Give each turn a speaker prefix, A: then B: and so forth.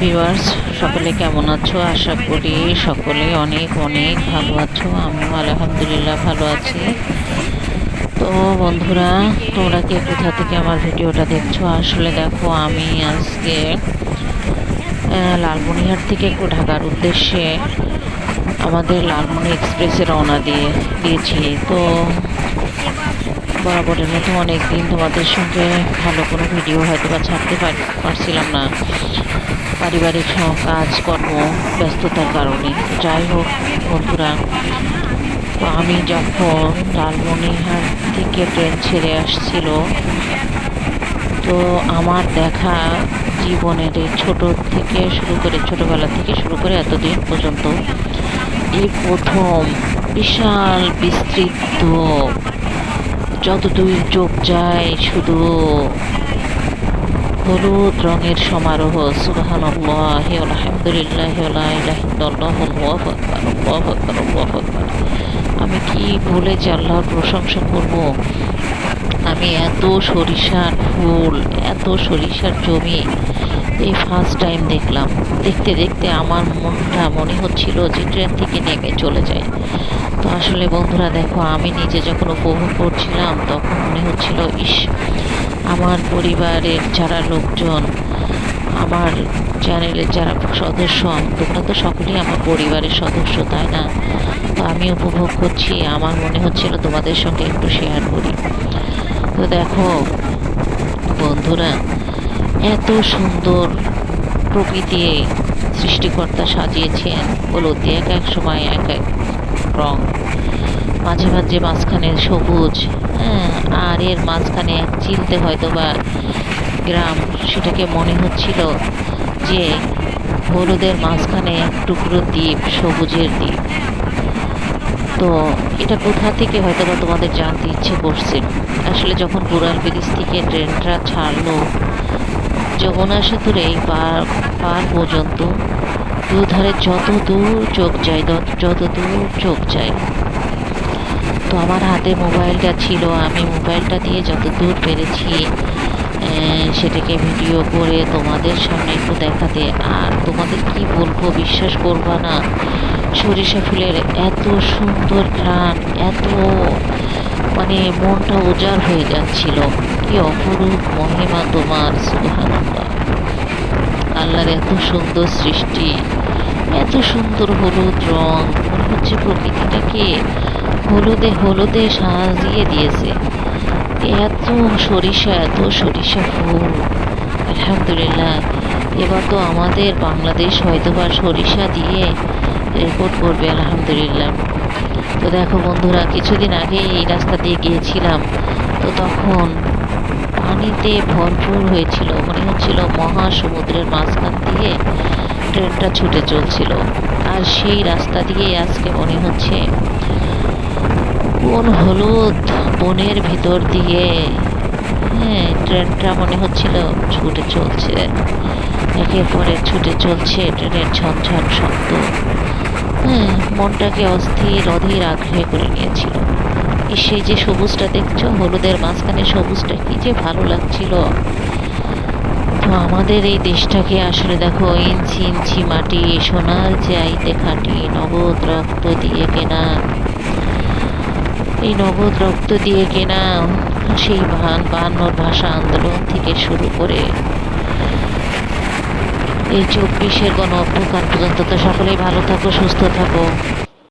A: Viewers সকলে কেমন আছো? আশা করি সকলে অনেক অনেক ভালো আছো। আমিও আলহামদুলিল্লাহ ভালো আছি। তো বন্ধুরা তোমরা কে কোথা থেকে আমার ভিডিওটা দেখছ? আসলে দেখো আমি আজকে আহ, লালমনিরহাট থেকে একটু ঢাকার উদ্দেশ্যে আমাদের লালমনি এক্সপ্রেসে রওনা দিয়ে দিয়েছি। তো বরাবরের মতো অনেক দিন তোমাদের সঙ্গে ভালো কোনো ভিডিও হয়তো বা ছাড়তে পার- পারছিলাম না। পারিবারিক কাজকর্ম, ব্যস্ততার কারণে। যাই হোক বন্ধুরা, তো আমি যখন লালমনিরহাট থেকে ট্রেন ছেড়ে আসছিল, তো আমার দেখা জীবনের ছোট থেকে শুরু করে, ছোটবেলা থেকে শুরু করে এতদিন পর্যন্ত, এই প্রথম বিশাল বিস্তৃত যতদূর চোখ যায়, শুধু হলুদ রঙের সমারোহ। সুবহানাল্লাহ আলহামদুলিল্লাহ আমি কি বলে যে আল্লাহর প্রশংসা করব? আমি এত সরিষার ফুল, এত সরিষার জমি এই ফার্স্ট টাইম দেখলাম। দেখতে দেখতে আমার মনটা মনে হচ্ছিল যে ট্রেন থেকে নেমে চলে যায় আসলে বন্ধুরা দেখো, আমি নিজে যখন উপভোগ করছিলাম তখন মনে হচ্ছিল, ইস, আমার পরিবারের যারা লোকজন, আমার চ্যানেলের যারা সদস্য, তোমরা তো সকলেই আমার পরিবারের সদস্য, তাই না? তো আমি উপভোগ করছি, আমার মনে হচ্ছিল তোমাদের সঙ্গে একটু শেয়ার করি। তো দেখো, বন্ধুরা, এত সুন্দর প্রকৃতি সৃষ্টিকর্তা সাজিয়েছেন হলুদ এক এক সময় এক এক। রং। মাঝে মাঝে মাঝখানে সবুজ। হ্যাঁ আর এর মাঝখানে চিনতে হয়তো বা গ্রাম। সেটাকে মনে হচ্ছিল যে হলুদের মাঝখানে এক টুকরো দ্বীপ, সবুজের দ্বীপ। তো এটা কোথা থেকে হয়তো বা তোমাদের জানতে ইচ্ছে করছে? আসলে যখন বুড়াল ব্রিজ থেকে ট্রেনটা ছাড়লো, যমুনা সেতুর এই পার পার পর্যন্ত দুধারে যত দূর চোখ যায়, যত দূর চোখ যায়। তো আমার হাতে মোবাইলটা ছিল, আমি মোবাইলটা দিয়ে যত দূর পেরেছি সেটাকে ভিডিও করে তোমাদের সামনে একটু দেখাতে। আর তোমাদের কি বলব, বিশ্বাস করবা না, সরিষা ফুলের এত সুন্দর ঘ্রাণ, এত মানে মনটা উজাড় হয়ে যাচ্ছিল। কি অপরূপ মহিমা তোমার, সুবহানাল্লাহ। আল্লাহর এত সুন্দর সৃষ্টি, এত সুন্দর হলুদ রং হচ্ছে প্রকৃতিটাকে হলুদে হলুদে সাজিয়ে দিয়েছে। এত সরিষা এত সরিষা ফুল, আলহামদুলিল্লাহ। এবার তো আমাদের বাংলাদেশ হয়তো বা সরিষা দিয়ে রেকর্ড করবে, আলহামদুলিল্লাহ। তো দেখো বন্ধুরা, কিছুদিন আগে এই রাস্তা দিয়ে গিয়েছিলাম। তো তখন পানিতে ভরপুর হয়েছিল। মনে হচ্ছিল মহাসমুদ্রের মাঝখান দিয়ে ট্রেনটা ছুটে চলছিল। আর সেই রাস্তা দিয়ে আজকে মনে হচ্ছে কোন হলুদ, বনের ভিতর দিয়ে হ্যাঁ ট্রেনটা মনে হচ্ছিল ছুটে চলছে। একের পরে ছুটে চলছে ট্রেনের ঝনঝন শব্দ। হ্যাঁ মনটাকে অস্থির, অধীর আগ্রহে করে নিয়েছিল। সেই যে সবুজটা দেখছ, হলুদের মাঝখানে সবুজটা কি যে ভালো লাগছিল। তো আমাদের এই দেশটাকে আসলে দেখো, ইঞ্চি ইঞ্চি মাটি, সোনার চাইতে খাঁটি নগদ রক্ত দিয়ে কেনা। এই নগদ রক্ত দিয়ে কেনা, সেই ভান বায়ান্নর ভাষা আন্দোলন থেকে শুরু করে এই চব্বিশের গণ অভ্যুত্থান পর্যন্ত তো সকলেই ভালো থাকো, সুস্থ থাকো।